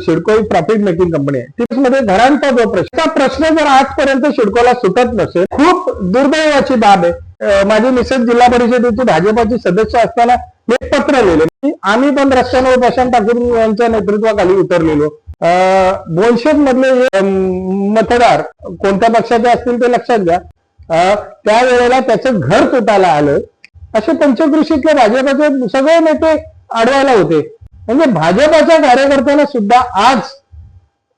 सिडको ही profit making company आहे. त्याच्यामध्ये घरांचा जो प्रश्न प्रश्न जर आजपर्यंत सिडकोला सुटत नसेल खूप दुर्दैवाची बाब आहे. माझी मिसेस जिल्हा परिषदेची भाजपाची सदस्य असताना मी एक पत्र लिहिले. की आम्ही पण रस्त्यावर प्रशांत ठाकूर यांच्या नेतृत्वाखाली उतरलेलो. बोलशेत मधले हे, मतदार कोणत्या पक्षाचे असतील ते लक्षात घ्या. त्यावेळेला त्याचं घर तुटायला आलं. असे पंचकृषीतले भाजपाचे सगळे नेते अडवायला होते. म्हणजे भाजपाच्या कार्यकर्त्यांना सुद्धा आज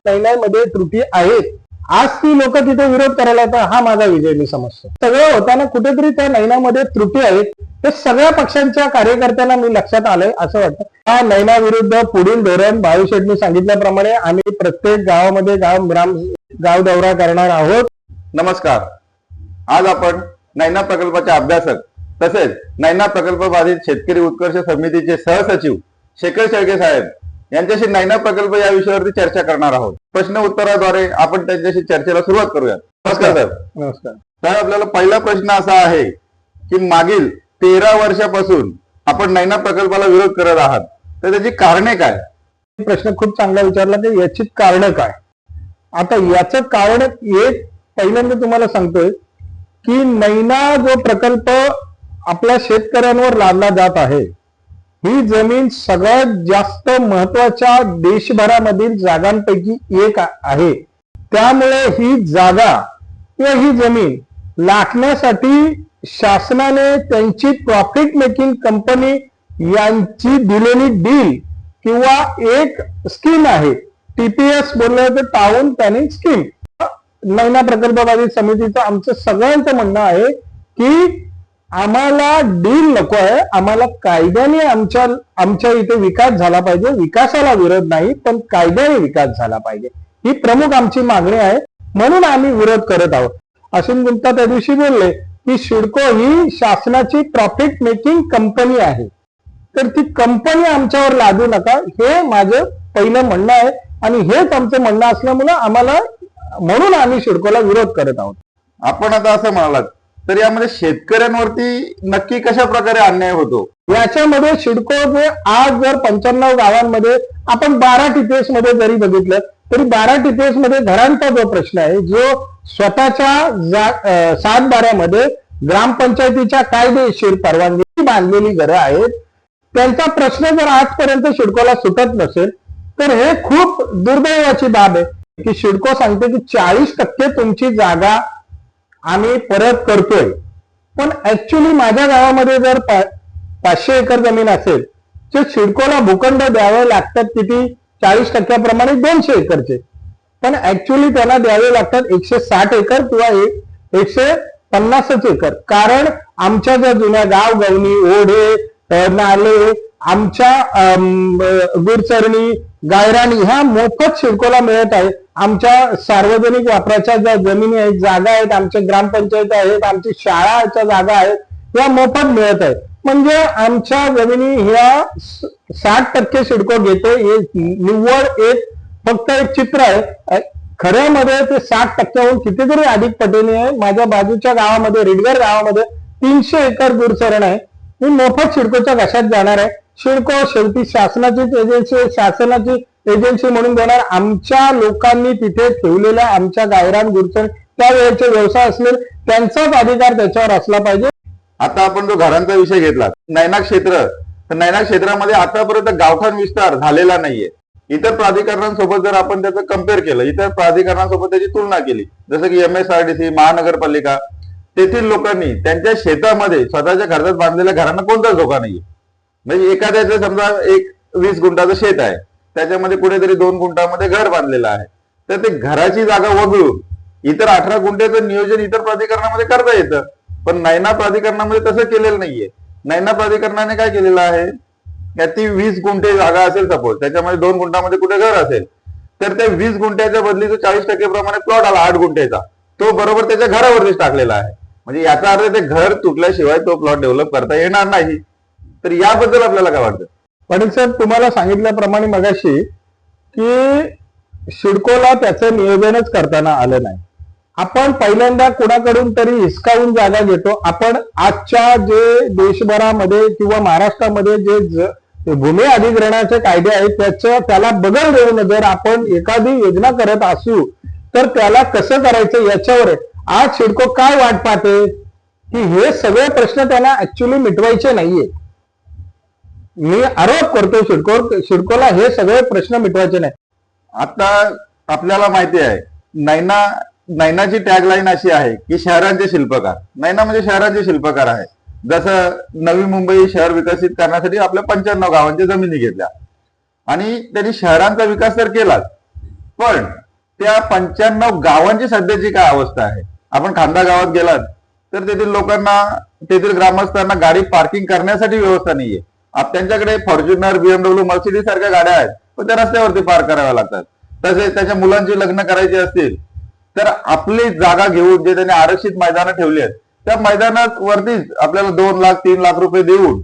महिन्यामध्ये त्रुटी आहेत आज ती लोक तिथे विरोध करायला येतात हा माझा विजय मी समजतो. सगळं होताना कुठेतरी त्या नैनामध्ये त्रुटी आहेत ते सगळ्या पक्षांच्या कार्यकर्त्यांना मी लक्षात आलंय असं वाटतं. हा नैना विरुद्ध पुढील धोरण भाऊ शेटनी सांगितल्याप्रमाणे आम्ही प्रत्येक गावामध्ये गाव ग्राम गाव दौरा करणार आहोत. नमस्कार. आज आपण नैना प्रकल्पाचे अभ्यासक तसेच नैना प्रकल्प बाधित शेतकरी उत्कर्ष समितीचे सहसचिव शेखर शेळके साहेब यांच्याशी नैना प्रकल्प या विषयावरती चर्चा करणार आहोत. प्रश्न उत्तराद्वारे आपण त्यांच्याशी चर्चेला सुरुवात करूया नमस्कार सर. नमस्कार. साहेब आपल्याला पहिला प्रश्न असा आहे की मागील तेरा वर्षापासून आपण नैना प्रकल्पाला विरोध करत आहात. तर त्याची कारणे काय? प्रश्न खूप चांगला विचारला की याची कारण काय? आता याचं कारण एक पहिल्यांदा तुम्हाला सांगतोय की नैना जो प्रकल्प आपल्या शेतकऱ्यांवर लादला जात आहे ही जमीन सगळ्यात जास्त महत्त्वाच्या देशभरामधील जागांपैकी एक आहे. त्यामुळे ही जागा किंवा ही जमीन लाटण्यासाठी शासनाने त्यांची प्रॉफिट मेकिंग कंपनी यांची दिलेली डील किंवा एक स्कीम आहे. टीपीएस बोललं तर टाऊन प्लॅनिंग स्कीम नैना प्रकल्पवादी समितीचं आमचं सगळ्यांचं म्हणणं आहे की आम्हाला डील नको आहे. आम्हाला कायद्याने आमच्या आमच्या इथे विकास झाला पाहिजे. विकासाला विरोध नाही पण कायद्याने विकास झाला पाहिजे. ही प्रमुख आमची मागणी आहे. म्हणून आम्ही विरोध करत आहोत. असून गुप्ता त्या दिवशी बोलले की सिडको ही शासनाची प्रॉफिट मेकिंग कंपनी आहे. तर ती कंपनी आमच्यावर लादू नका. हे माझं पहिलं म्हणणं आहे. आणि हेच आमचं म्हणणं असल्यामुळं आम्हाला म्हणून आम्ही सिडकोला विरोध करत आहोत. आपण आता असं म्हणालात तर यामध्ये शेतकऱ्यांवरती नक्की कशा प्रकारे अन्याय होतो? याच्यामध्ये शिडको जे आज जर पंच्याण्णव गावांमध्ये आपण बारा टीपीएसमध्ये जरी बघितलं तरी बारा टीपीएसमध्ये घरांचा जो प्रश्न आहे जो स्वतःच्या सात बाऱ्यामध्ये ग्रामपंचायतीच्या कायदेशीर परवानगी बांधलेली घरं आहेत त्यांचा प्रश्न जर आजपर्यंत सिडकोला सुटत नसेल तर हे खूप दुर्दैवाची बाब आहे. की सिडको सांगते की चाळीस टक्के तुमची जागा आम्ही परत करतोय. पण ऍक्च्युली माझ्या गावामध्ये जर पा- पाचशे एकर जमीन असेल तर सिडकोला भूखंड द्यावे लागतात किती? चाळीस टक्क्याप्रमाणे दोनशे एकरचे. पण ऍक्च्युली त्यांना द्यावे लागतात एकशे साठ एकर किंवा एक- एकशे पन्नासच एकर. कारण आमच्या ज्या जुन्या गाव गवणी ओढे नाले आमच्या गुरचरणी गायराणी ह्या मोफत सिडकोला मिळत आहे. आमच्या सार्वजनिक वापराच्या ज्या जमिनी आहेत जागा आहेत आमच्या ग्रामपंचायत आहेत आमची शाळाच्या जागा आहेत या मोफत मिळत आहेत. म्हणजे आमच्या जमिनी ह्या साठ टक्के सिडको घेते हे निव्वळ एक फक्त एक चित्र आहे. खऱ्यामध्ये ते साठ टक्क्याहून कितीतरी अधिक पटीने आहे. माझ्या बाजूच्या गावामध्ये रिडगर गावामध्ये तीनशे एकर गुरचरण आहे. मी मोफत सिडकोच्या घशात जाणार आहे? सिडको शेवटी शासनाचीच एजन्सी शासनाची एजन्सी म्हणून देणार. आमच्या लोकांनी तिथे ठेवलेल्या आमच्या गायरान गुरचण त्यावेळेचे व्यवसाय असलेले त्यांचाच अधिकार त्याच्यावर असला पाहिजे. आता आपण जो घरांचा विषय घेतला नैना क्षेत्र तर नैना क्षेत्रामध्ये आतापर्यंत गावठाण विस्तार झालेला नाहीये. इतर प्राधिकरणांसोबत जर आपण त्याचं कंपेअर केलं इतर प्राधिकरणांसोबत त्याची तुलना केली जसं की M S R D C महानगरपालिका तेथील लोकांनी त्यांच्या शेतामध्ये स्वतःच्या खर्चात बांधलेल्या घरांना कोणताच धोका नाहीये. म्हणजे एखाद्याचं समजा एक वीस गुंठाचं शेत आहे त्याच्यामध्ये कुठेतरी दोन गुंठामध्ये घर बांधलेलं आहे तर ते घराची जागा वगळून इतर अठरा गुंठ्याचं नियोजन इतर प्राधिकरणामध्ये करता येतं. पण नैना प्राधिकरणामध्ये तसं केलेलं नाहीये. नैना प्राधिकरणाने काय केलेलं आहे? का ती वीस गुंठे जागा असेल सपोज त्याच्यामध्ये दोन गुंठामध्ये कुठे घर असेल तर त्या वीस गुंठ्याच्या बदली जो चाळीस टक्के प्रमाणे प्लॉट आला आठ गुंठ्याचा तो बरोबर त्याच्या घरावरतीच टाकलेला आहे. म्हणजे याचा अर्थ ते घर तुटल्याशिवाय तो प्लॉट डेव्हलप करता येणार नाही. तर याबद्दल आपल्याला काय वाटतं? पाटील साहेब तुम्हाला सांगितल्याप्रमाणे मगाशी की सिडकोला त्याचं नियोजनच करताना आलं नाही. आपण पहिल्यांदा कुणाकडून तरी हिसकावून जागा घेतो. आपण आजच्या जे देशभरामध्ये किंवा महाराष्ट्रामध्ये जे भूमी अधिग्रहणाचे कायदे आहेत त्याचं त्याला बगल देऊन जर आपण एखादी योजना करत असू तर त्याला कसं करायचं याच्यावर आहे. आज सिडको काय वाट पाहते? की हे सगळे प्रश्न त्यांना ऍक्च्युली मिटवायचे नाहीये. मी आरोप करतो सिडको सिडकोला हे सगळे प्रश्न मिटवायचे नाही. आता आपल्याला माहिती आहे नैना नैनाची टॅगलाईन अशी आहे की शहरांचे शिल्पकार. नैना म्हणजे शहरांचे शिल्पकार आहे. जसं नवी मुंबई शहर विकसित करण्यासाठी आपल्या पंच्याण्णव गावांच्या जमिनी घेतल्या. आणि त्यांनी शहरांचा विकास तर केलाच पण त्या पंच्याण्णव गावांची सध्याची काय अवस्था आहे? आपण खांदा गावात गेलात तर तेथील लोकांना तेथील ग्रामस्थांना गाडी पार्किंग करण्यासाठी व्यवस्था नाहीये. त्यांच्याकडे फॉर्च्युनर बीएमडब्ल्यू मर्सिडी सारख्या गाड्या आहेत. पण त्या रस्त्यावरती पार कराव्या लागतात. तसेच त्याच्या मुलांची लग्न करायची असतील तर आपली जागा घेऊन जे त्यांनी आरक्षित मैदानं ठेवली आहेत त्या मैदानात वरतीच आपल्याला दोन लाख तीन लाख रुपये देऊन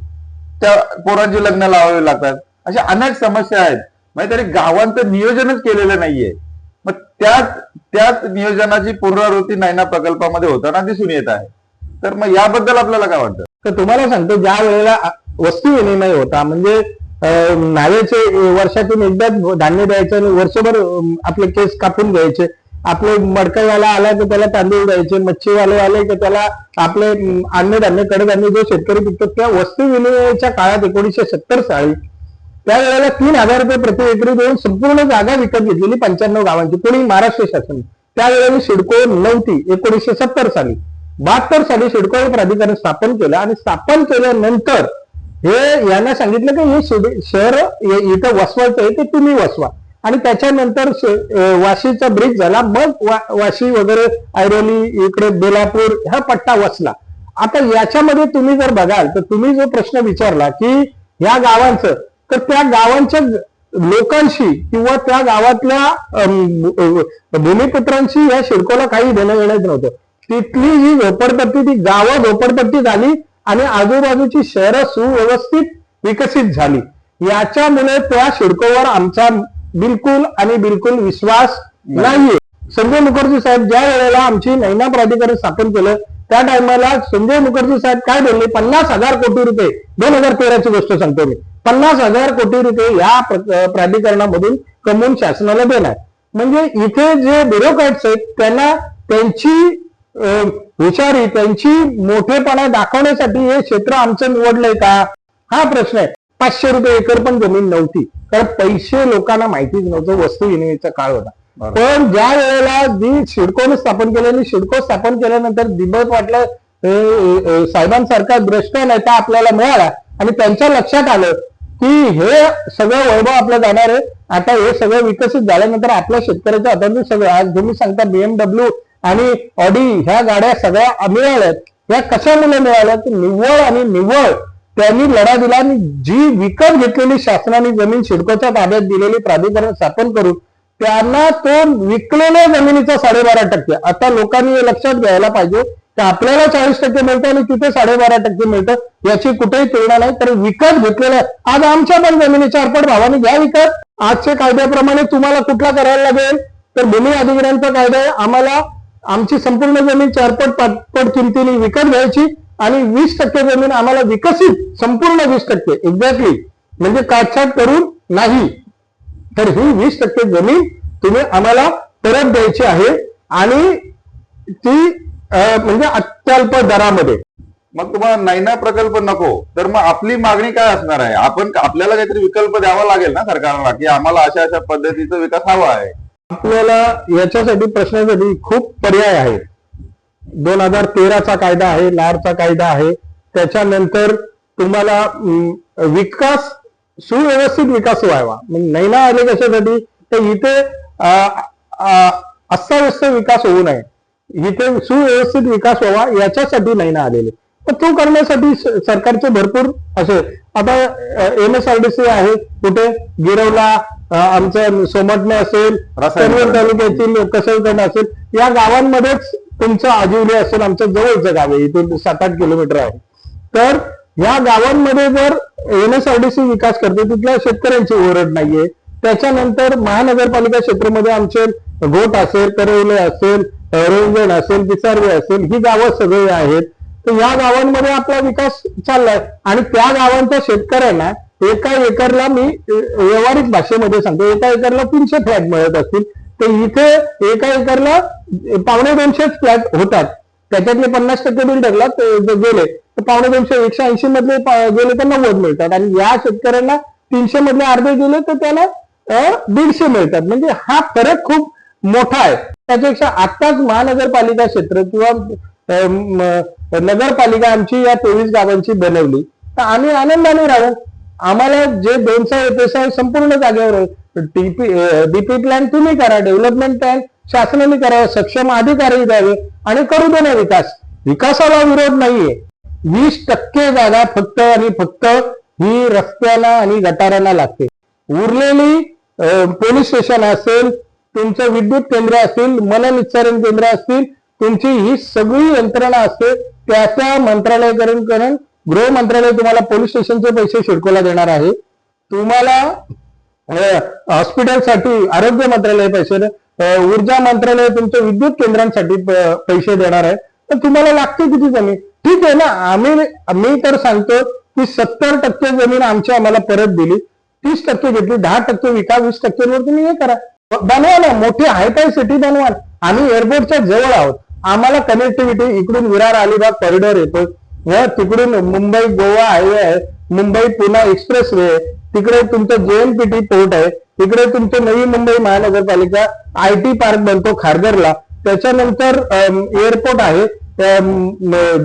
त्या पोरांची लग्न लावावी लागतात. अशा अनेक समस्या आहेत. म्हणजे तरी गावांचं नियोजनच केलेलं नाहीये. मग त्याच त्याच नियोजनाची पुनरावृत्ती नैना प्रकल्पामध्ये होताना दिसून येत आहे. तर मग याबद्दल आपल्याला काय वाटतं? तर तुम्हाला सांगतो ज्या वेळेला वस्तू विनिमय होता. म्हणजे अं, नावेचे वर्षातून एकदा धान्य द्यायचं आणि वर्षभर आपले केस कापून घ्यायचे. आपले मडकईवाला आला तर त्याला तांदूळ द्यायचे मच्छीवाले आले की त्याला आपले अन्नधान्य कडधान्य जो शेतकरी पिकतो त्या वस्तू विनिमयाच्या काळात एकोणीसशे सत्तर साली त्यावेळेला तीन हजार रुपये प्रति एकरी देऊन संपूर्ण जागा विकत घेतलेली पंच्याण्णव गावांची कोणी महाराष्ट्र शासन. त्यावेळेला सिडको नव्हती एकोणीसशे सत्तर साली. बहात्तर साली सिडको प्राधिकरण स्थापन केलं आणि स्थापन केल्यानंतर हे यांना सांगितलं की हे शहर इथं वसवायचं आहे ते तुम्ही वसवा. आणि त्याच्यानंतर वाशीचा ब्रिज झाला. मग वा- वाशी वगैरे ऐरोली इकडे बेलापूर हा पट्टा वसला. आता याच्यामध्ये तुम्ही जर बघाल तर तुम्ही जो प्रश्न विचारला की ह्या गावांचं तर त्या गावांच्या लोकांशी किंवा त्या गावातल्या भूमिपुत्रांशी या शिडकोला काही देणं घेणं नव्हतं. तिथली जी झोपडपट्टी ती गावं झोपडपट्टी झाली आणि आजूबाजूची शहरं सुव्यवस्थित विकसित झाली. याच्यामुळे त्या शिडकोवर आमचा बिलकुल आणि बिलकुल विश्वास नाहीये. संजय मुखर्जी साहेब ज्या वेळेला आमची नैना प्राधिकरण स्थापन केलं त्या टायमाला संजय मुखर्जी साहेब काय बोलले? पन्नास हजार कोटी रुपये दोन हजार तेराची गोष्ट सांगतो मी. पन्नास हजार कोटी रुपये या प्र- प्राधिकरणामधून कमवून शासनाला देणार. म्हणजे इथे जे ब्युरोक्रॅट्स आहेत त्यांना त्यांची हुशारी त्यांची मोठेपणा दाखवण्यासाठी हे क्षेत्र आमचं निवडलंय का? हा प्रश्न आहे. पाचशे रुपये एकर पण जमीन नव्हती. कारण पैसे लोकांना माहितीच नव्हतं वस्तू विनिमयाचा काळ होता. पण ज्या वेळेला जी सिडकोने स्थापन केलं आणि सिडको स्थापन केल्यानंतर दिबत वाटलं साहेबांसारखा द्रष्ट नेता आपल्याला मिळाला आणि त्यांच्या लक्षात आलं की हे सगळं वैभव आपलं जाणार आहे. आता हे सगळं विकसित झाल्यानंतर आपल्या शेतकऱ्याच्या हातातून सगळं. आज तुम्ही सांगता बीएमडब्ल्यू आणि ऑडी ह्या गाड्या सगळ्या मिळाल्यात ह्या कशामुळे मिळाल्या निव्वळ आणि निव्वळ. त्यांनी लढा दिला आणि जी विकत घेतलेली शासनाने जमीन सिडकोच्या ताब्यात दिलेली प्राधिकरण स्थापन करून त्यांना तो विकलेल्या जमिनीचा साडेबारा टक्के. आता लोकांनी हे लक्षात घ्यायला पाहिजे की आपल्याला चाळीस टक्के मिळतं आणि तिथे साडेबारा टक्के मिळतं याची कुठेही तुलना नाही. तर विकत घेतलेल्या आज आमच्या पण जमिनी चारपट भावाने घ्या विकत. आजच्या कायद्याप्रमाणे तुम्हाला कुठला करायला लागेल? तर भूमी अधिग्रहणचा कायदा आम्हाला आमची संपूर्ण जमीन चारपट पाचपट किमतीने विकत घ्यायची आणि वीस टक्के जमीन आम्हाला विकसित संपूर्ण वीस टक्के एक्झॅक्टली म्हणजे काटछाट करून नाही. तर ही वीस टक्के जमीन तुम्ही आम्हाला परत द्यायची आहे आणि ती म्हणजे अत्यल्प दरामध्ये. मग तुम्हाला नैना प्रकल्प नको. तर मग आपली मागणी काय असणार आहे? आपण आपल्याला काहीतरी विकल्प द्यावा लागेल ना सरकारला की आम्हाला अशा अशा पद्धतीचा विकास हवा आहे. आपल्याला याच्यासाठी प्रश्नासाठी खूप पर्याय आहेत. दोन हजार तेराचा कायदा आहे लाडचा कायदा आहे. त्याच्यानंतर तुम्हाला विकास सुव्यवस्थित विकास व्हावा. नैना आले कशासाठी? तर इथे अस्ताव्यस्त विकास होऊ नये. इथे सुव्यवस्थित विकास व्हावा याच्यासाठी नैना आलेले. तर तो करण्यासाठी सरकारचे भरपूर असे आता M S R D C आहे. कुठे? गिरवला आमचं सोमटणे असेल पनवेल तालुक्यातील कसळकंड असेल या गावांमध्येच तुमचं आजिवली असेल आमचं जवळचं गाव आहे इथून सात आठ किलोमीटर आहे. तर या गावांमध्ये जर एनएसआरडीसी विकास करते तिथल्या शेतकऱ्यांची ओरड नाहीये. त्याच्यानंतर महानगरपालिका क्षेत्रामध्ये आमचे घोट असेल करवले असेल रेंजण असेल बिसारवे असेल ही गावं सगळी आहेत. तर या गावांमध्ये आपला विकास चाललाय. आणि त्या गावांच्या शेतकऱ्यांना एका एकरला मी व्यवहारिक व्यावहारिक भाषेमध्ये सांगतो एका एकरला तीनशे फ्लॅट मिळत असतील. तर इथे एका एकरला पावणे दोनशेच फ्लॅट होतात. त्याच्यातले पन्नास टक्के बिल्डरला गेले तर पावणे दोनशे एकशे ऐंशी मधले गेले तर नव्वद मिळतात. आणि या शेतकऱ्यांना तीनशे मधले अर्धे गेले तर त्याला दीडशे मिळतात. म्हणजे हा फरक खूप मोठा आहे. त्याच्यापेक्षा आत्ताच महानगरपालिका क्षेत्र किंवा नगरपालिका आमची या तेवीस गावांची बनवली. तर आम्ही आनंदाने राहू. आम्हाला जे दोनचा येते आहे संपूर्ण जागेवर आहे. डीपी प्लॅन तुम्ही करा डेव्हलपमेंट प्लॅन शासनाने करावं सक्षम अधिकारी द्यावे आणि करू दे ना विकास. विकासाला विरोध नाहीये. वीस टक्के जागा फक्त आणि फक्त ही रस्त्याला आणि गटारांना लागते. उरलेली पोलीस स्टेशन असेल तुमचं विद्युत केंद्र असतील मननिच्छारण केंद्र असतील तुमची ही सगळी यंत्रणा असते त्या त्या मंत्रालयाकडून करून गृह मंत्रालय तुम्हाला पोलीस स्टेशनचे पैसे शिडकोला देणार आहे. तुम्हाला हॉस्पिटलसाठी आरोग्य मंत्रालय पैसे ऊर्जा मंत्रालय तुमच्या विद्युत केंद्रांसाठी पैसे देणार आहे. तर तुम्हाला लागते किती जमीन? ठीक आहे ना आम्ही मी तर सांगतो की सत्तर टक्के जमीन आमची आम्हाला परत दिली. तीस टक्के घेतली दहा टक्के विका वीस टक्केवर तुम्ही हे करा. बनवा ना मोठी हायफाय सिटी बनवा आम्ही एअरपोर्टच्या जवळ आहोत. आम्हाला कनेक्टिव्हिटी इकडून विरार अलिबाग कॉरिडॉर येतो व तिकडून मुंबई गोवा हायवे आहे मुंबई पुणे एक्सप्रेस वे आहे तिकडे तुमचं जेएमपीटी पोर्ट आहे तिकडे तुमचं नवी मुंबई महानगरपालिका आय टी पार्क बनतो खारघरला. त्याच्यानंतर एअरपोर्ट आहे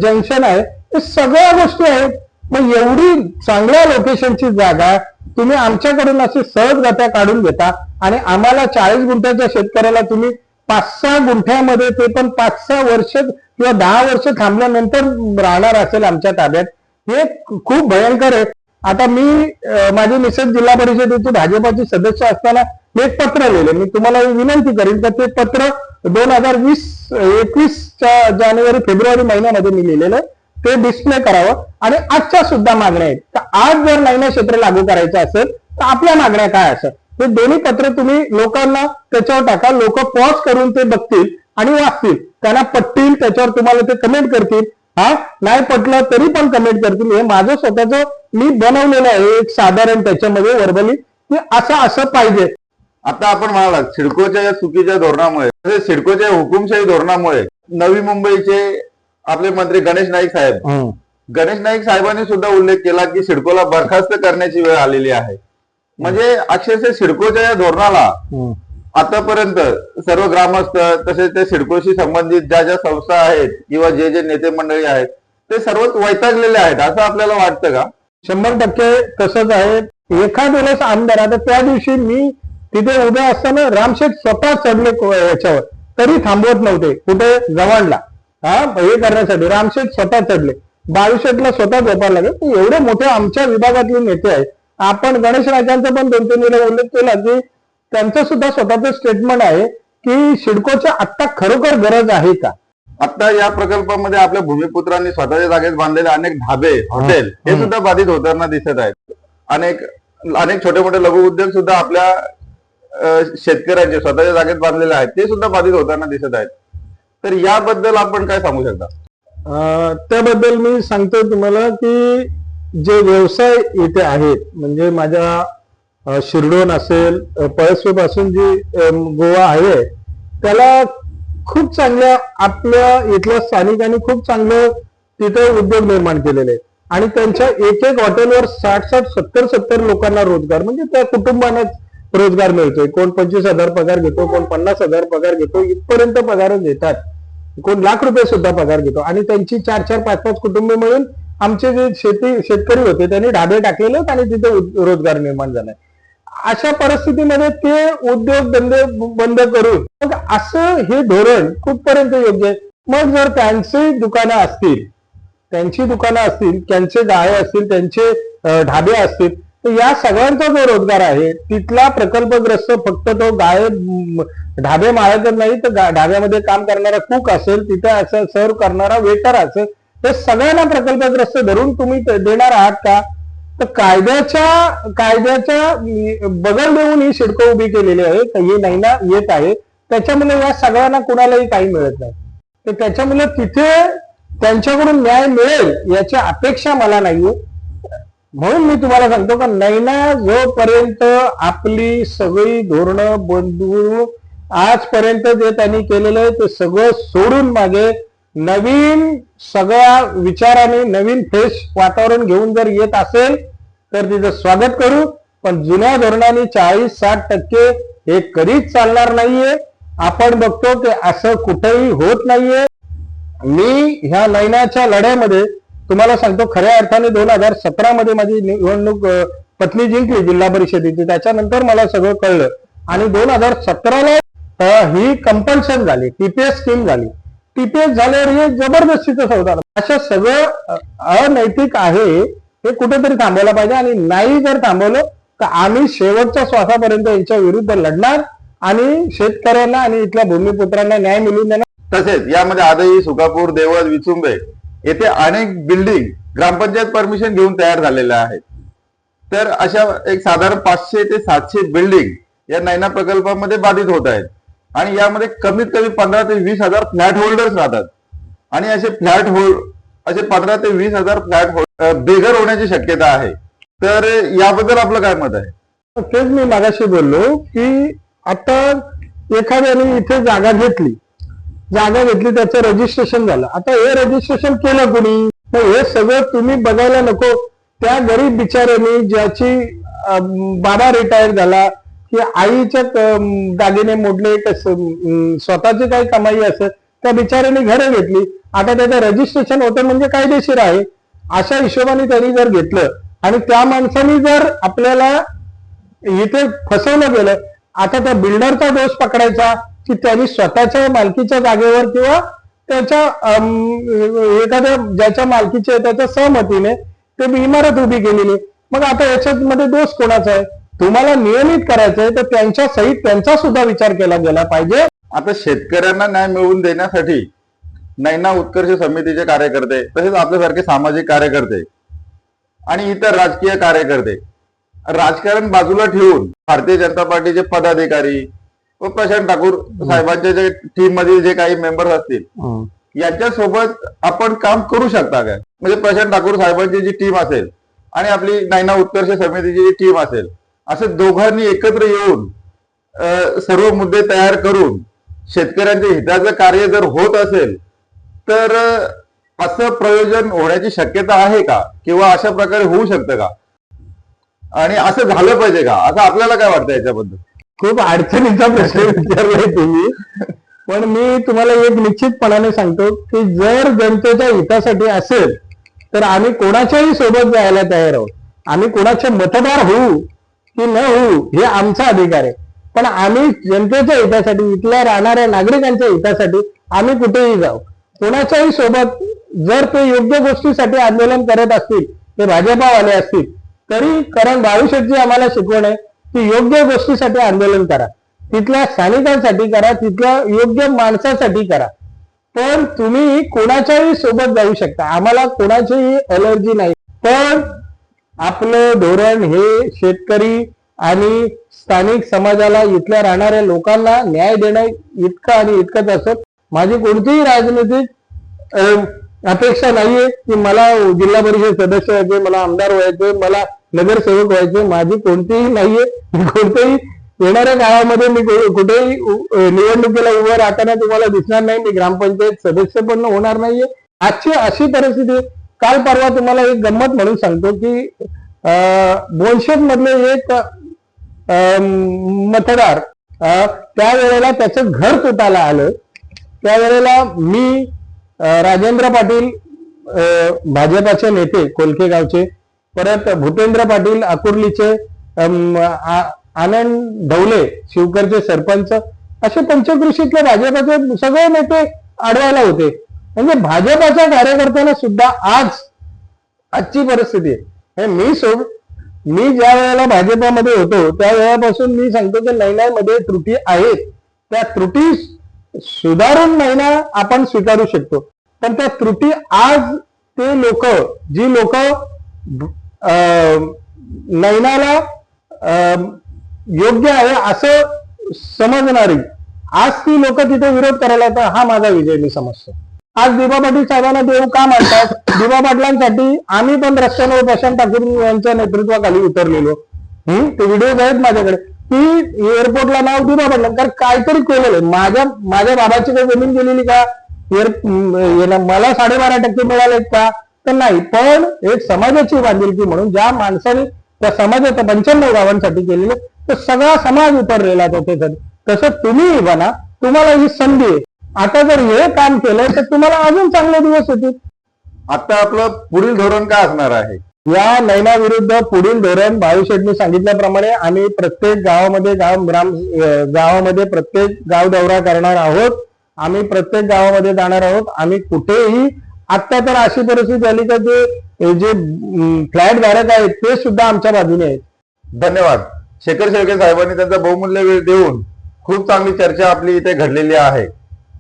जंक्शन आहे हे सगळ्या गोष्टी आहेत. मग एवढी चांगल्या लोकेशनची जागा तुम्ही आमच्याकडून अशी सहजगत्या काढून घेता आणि आम्हाला चाळीस गुंठ्याच्या शेतकऱ्याला तुम्ही पाच सहा गुंठ्यामध्ये ते पण पाच सहा वर्ष किंवा दहा वर्ष थांबल्यानंतर राहणार असेल आमच्या ताब्यात हे खूप भयंकर आहे. आता मी माझी मिसेस जिल्हा परिषदेची भाजपाची सदस्य असताना मी एक पत्र लिहिले. मी तुम्हाला विनंती करेन तर ते पत्र दोन हजार वीस एकवीसच्या जानेवारी फेब्रुवारी महिन्यामध्ये मी लिहिलेलं ते डिस्प्ले करावं. आणि आजच्या सुद्धा मागण्या आहेत. तर आज जर नैना क्षेत्र लागू करायचं असेल तर आपल्या मागण्या काय असेल? हे दोन्ही पत्र तुम्ही लोकांना त्याच्यावर टाका. लोक पॉज करून ते बघतील. आणि वाचतील. त्यांना पटतील त्याच्यावर तुम्हाला ते कमेंट करतील. हा? नाही पटलं तरी पण कमेंट करतील. हे माझं स्वतःच मी बनवलेलं आहे एक साधारण त्याच्यामध्ये वर्बली की असं असं पाहिजे. आता आपण म्हणाला सिडकोच्या या चुकीच्या धोरणामुळे तसेच सिडकोच्या हुकुमशाही धोरणामुळे नवी मुंबईचे आपले मंत्री गणेश नाईक साहेब गणेश नाईक साहेबांनी सुद्धा उल्लेख केला की सिडकोला बरखास्त करण्याची वेळ आलेली आहे. म्हणजे अक्षरशः सिडकोच्या या धोरणाला आतापर्यंत सर्व ग्रामस्थ तसेच ते सिडकोशी संबंधित ज्या ज्या संस्था आहेत किंवा जे जे नेते मंडळी आहेत ते सर्वच वैतागलेले आहेत असं आपल्याला वाटतं का? शंभर टक्के तसंच आहे. एखाद आमदार आता त्या दिवशी मी तिथे उभे असताना रामशेठ स्वतः चढले याच्यावर. तरी थांबवत नव्हते कुठे? जवळला हा हे करण्यासाठी. रामशेठ स्वतः चढले. बाळूशेठला स्वतः झोपायला लागेल. ते एवढे मोठे आमच्या विभागातले नेते आहेत. आपण गणेश राजांचा पण दोन तीन वेळा उल्लेख केला की त्यांचं सुद्धा स्वतःचं स्टेटमेंट आहे की सिडकोच्या आत्ता खरोखर गरज आहे का? आता या प्रकल्पामध्ये आपल्या भूमिपुत्रांनी स्वतःच्या जागेत बांधलेले अनेक ढाबे हॉटेल हे. सुद्धा बाधित होताना दिसत आहेत. अनेक अनेक छोटे मोठे लघु उद्योग सुद्धा आपल्या शेतकऱ्यांचे स्वतःच्या जागेत बांधलेले आहेत ते सुद्धा बाधित होताना दिसत आहेत. तर याबद्दल आपण काय सांगू शकता? त्याबद्दल मी सांगतो तुम्हाला की जे व्यवसाय इथे आहेत म्हणजे माझ्या शिरडोन असेल पळसवे पासून जी गोवा आहे त्याला खूप चांगल्या आपल्या इथल्या स्थानिकांनी खूप चांगलं तिथे उद्योग निर्माण केलेले आहेत. आणि त्यांच्या एक एक हॉटेलवर साठ साठ सत्तर सत्तर लोकांना रोजगार म्हणजे त्या कुटुंबांनाच रोजगार मिळतोय. कोण पंचवीस हजार पगार घेतो कोण पन्नास हजार पगार घेतो इथपर्यंत पगार घेतात कोण लाख रुपये सुद्धा पगार घेतो. आणि त्यांची चार चार पाच पाच कुटुंब मिळून आमचे जे शेती शेतकरी होते त्यांनी ढाबे टाकलेले आहेत आणि तिथे रोजगार निर्माण झालाय. अशा परिस्थितीमध्ये ते उद्योग धंदे बंद करून मग असं हे धोरण कुठपर्यंत योग्य? आहे मग जर त्यांचे दुकानं असतील त्यांची दुकानं असतील त्यांचे गाळे असतील त्यांचे ढाबे असतील तर या सगळ्यांचा जो रोजगार आहे तिथला प्रकल्पग्रस्त फक्त तो गाळे ढाबे माळतच नाही तर ढाब्यामध्ये काम करणारा कुक असेल तिथे असं सर्व करणारा वेटर असेल तर सगळ्यांना प्रकल्पग्रस्त धरून तुम्ही देणार आहात का? तर कायद्याच्या कायद्याच्या बगल देऊन ही शिडकं उभी केलेली आहे. तर ही नैना येत आहे. त्याच्यामुळे या सगळ्यांना कुणालाही काही मिळत नाही. तर त्याच्यामुळे तिथे त्यांच्याकडून न्याय मिळेल याची अपेक्षा मला नाहीये. म्हणून मी तुम्हाला सांगतो का नैना जोपर्यंत आपली सगळी धोरणं बंधू आजपर्यंत जे त्यांनी केलेलं आहे ते सगळं सोडून मागे नवीन सगळ्या विचाराने नवीन फ्रेश वातावरण घेऊन जर येत असेल तर तिचं स्वागत करू. पण जुन्या धोरणाने चाळीस साठ टक्के हे कधीच चालणार नाहीये. आपण बघतो की असं कुठेही होत नाहीये. मी ह्या नैनाच्या लढ्यामध्ये तुम्हाला सांगतो खऱ्या अर्थाने दोन हजार सतरा मध्ये माझी निवडणूक पत्नी जिंकली जिल्हा परिषदेची. त्याच्यानंतर मला सगळं कळलं. आणि दोन हजार सतराला ही कंपल्शन झाली टीपीएस स्कीम झाली. टीपीएस झाल्यावर हे जबरदस्तीचं सौदा अशा सगळं अनैतिक आहे हे कुठेतरी थांबवलं पाहिजे. आणि नाही जर थांबवलं तर आम्ही शेवटच्या श्वासापर्यंत यांच्या विरुद्ध लढणार आणि शेतकऱ्यांना आणि इथल्या भूमिपुत्रांना न्याय मिळवून देणार. तसेच यामध्ये आजही सुकापूर देवळ विचुंबे येथे अनेक बिल्डिंग ग्रामपंचायत परमिशन घेऊन तयार झालेल्या आहेत. तर अशा एक साधारण पाचशे ते सातशे बिल्डिंग या नैना प्रकल्पामध्ये बाधित होत आहेत. आणि यामध्ये कमीत कमी पंधरा ते वीस हजार फ्लॅट होल्डर्स राहतात. आणि असे फ्लॅट होल्ड असे पंधरा ते वीस हजार फ्लॅट होल्ड बेघर होण्याची शक्यता आहे. तर याबद्दल आपलं काय मत आहे? तेच मी मागाशी बोललो की आता एखाद्याने इथे जागा घेतली. जागा घेतली त्याचं रजिस्ट्रेशन झालं. आता हे रजिस्ट्रेशन केलं कोणी? हे सगळं तुम्ही बघायला नको. त्या गरीब बिचाऱ्याने ज्याची बाबा रिटायर झाला की आईच्या दागिने मोडले स्वतःची काही कमाई असेल त्या बिचाऱ्याने घरं घेतली. आता त्याचं रजिस्ट्रेशन होतं म्हणजे कायदेशीर आहे. अशा हिशोबाने त्यांनी जर घेतलं आणि त्या माणसाने जर आपल्याला इथे फसवलं गेलं आता त्या बिल्डरचा दोष पकडायचा की त्यांनी स्वतःच्या मालकीच्या जागेवर किंवा त्याच्या एखाद्या ज्याच्या मालकीचे त्याच्या सहमतीने ते इमारत उभी केलेली. आहे. मग आता याच्यामध्ये दोष कोणाचा आहे? तुम्हाला नियमित करायचं आहे तर त्यांच्या सहित त्यांचा सुद्धा विचार केला गेला पाहिजे. आता शेतकऱ्यांना न्याय मिळवून देण्यासाठी नैना उत्कर्ष समितीचे कार्यकर्ते तसेच आपल्यासारखे सामाजिक कार्यकर्ते आणि इतर राजकीय कार्यकर्ते राजकारण बाजूला ठेवून भारतीय जनता पार्टीचे पदाधिकारी व प्रशांत ठाकूर साहेबांचे जे टीम मधील जे काही मेंबर्स असतील यांच्यासोबत आपण काम करू शकता काय? म्हणजे प्रशांत ठाकूर साहेबांची जी टीम असेल आणि आपली नैना उत्कर्ष समितीची जी टीम असेल असे दोघांनी एकत्र येऊन सर्व मुद्दे तयार करून शेतकऱ्यांच्या हिताचं कार्य जर होत असेल तर असं प्रयोजन होण्याची शक्यता आहे का? किंवा अशा प्रकारे होऊ शकतं का? आणि असं झालं पाहिजे का? असं आपल्याला काय वाटतं याच्याबद्दल? खूप अडचणीचा प्रश्न विचारलाय तुम्ही. पण मी तुम्हाला एक निश्चितपणाने सांगतो की जर जनतेच्या हितासाठी असेल तर आम्ही कोणाच्याही सोबत जायला तयार आहोत. आम्ही कोणाचे मतदार होऊ की न होऊ हे आमचा अधिकार आहे. पण आम्ही जनतेच्या हितासाठी इथल्या राहणाऱ्या नागरिकांच्या हितासाठी आम्ही कुठेही जाऊ. कोणाच्याही सोबत जर ते योग्य गोष्टीसाठी आंदोलन करत असतील ते भाजपावाले असतील तरी कारण भविष्याची आम्हाला शिकवण आहे की योग्य गोष्टीसाठी आंदोलन करा. तिथल्या स्थानिकांसाठी करा तिथल्या योग्य माणसासाठी करा. पण तुम्ही कोणाच्याही सोबत जाऊ शकता. आम्हाला कोणाचीही अलर्जी नाही. पण आपलं धोरण हे शेतकरी आणि स्थानिक समाजाला इथल्या राहणाऱ्या लोकांना न्याय देणं इतकं आणि इतकंच असत. माझी कोणतीही राजनीतिक अपेक्षा नाहीये की मला जिल्हा परिषद सदस्य व्हायचे मला आमदार व्हायचे मला नगरसेवक व्हायचे. माझी कोणतीही नाहीये. कोणतेही येणाऱ्या काळामध्ये मी कुठेही निवडणुकीला उभं राहताना तुम्हाला दिसणार नाही. मी ग्रामपंचायत सदस्य पण होणार नाहीये. आजची अशी परिस्थिती आहे. काल परवा तुम्हाला एक गंमत म्हणून सांगतो की बोलशेत मधले एक अं, मतदार त्यावेळेला त्याचं घर तुटायला आलं. त्यावेळेला मी राजेंद्र पाटील भाजपाचे नेते कोलके गावचे परत भूपेंद्र पाटील अकुर्लीचे आ- आनंद ढवले शिवकरचे सरपंच असे पंचकृषीतले भाजपाचे सगळे नेते अडवायला होते. म्हणजे भाजपाच्या कार्यकर्त्यांना सुद्धा आज आजची परिस्थिती आहे. हे मी सोड मी ज्या वेळेला भाजपामध्ये होतो त्या वेळापासून मी सांगतो की नैनामध्ये त्रुटी आहेत. त्या त्रुटी सुधारून महिना आपण स्वीकारू शकतो. पण त्या त्रुटी आज ते लोक जी लोक नैनाला अं, योग्य आहे असं समजणारी आज ती लोक तिथे विरोध करायला तर हा माझा विजय मी समजतो. आज दिबा पाटील साहेबांना देऊ का म्हणतात? दिबा पाटलांसाठी आम्ही पण रस्त्यावर उपोषण ठाकूर यांच्या नेतृत्वाखाली उतरलेलो. हम्म ते व्हिडिओ आहेत माझ्याकडे. की एअरपोर्टला नाव दिबा पाटलं कारण काहीतरी केलेलं आहे. माझ्या माझ्या बाबाची काही जमीन गेलेली का? एअर मला साडेबारा टक्के मिळालेत का? तर नाही. पण एक समाजाची बांधिलकी म्हणून ज्या माणसाने त्या समाजाच्या पंच्याण्णव गावांसाठी केलेले तर सगळा समाज उतरलेला तो त्याच्यात तसं तुम्ही बना तुम्हाला ही संधी आहे. आता जर हे काम केलं तर तुम्हाला अजून चांगले दिवस येतील. आता आपलं पुढील धोरण काय असणार आहे? या नैना विरुद्ध पुढील धोरण भाऊ शेठनी सांगितल्याप्रमाणे आम्ही प्रत्येक गावामध्ये गाव ग्राम गावामध्ये प्रत्येक गाव दौरा करणार आहोत. आम्ही प्रत्येक गावामध्ये जाणार आहोत. आम्ही कुठेही आता तर अशी परिस्थिती झाली का हे जे फ्लॅट धारक आहेत ते सुद्धा आमच्या बाजूने आहेत. धन्यवाद. शेखर शेळके साहेबांनी त्यांचा बहुमूल्य वेळ देऊन खूप चांगली चर्चा आपली इथे घडलेली आहे.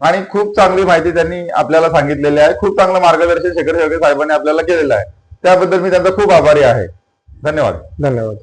आणि खूप चांगली माहिती त्यांनी आपल्याला सांगितलेली आहे. खूप चांगलं मार्गदर्शन शेखर शेळके साहेबांनी आपल्याला केलेलं आहे. त्याबद्दल मी त्यांचा खूप आभारी आहे. धन्यवाद. धन्यवाद.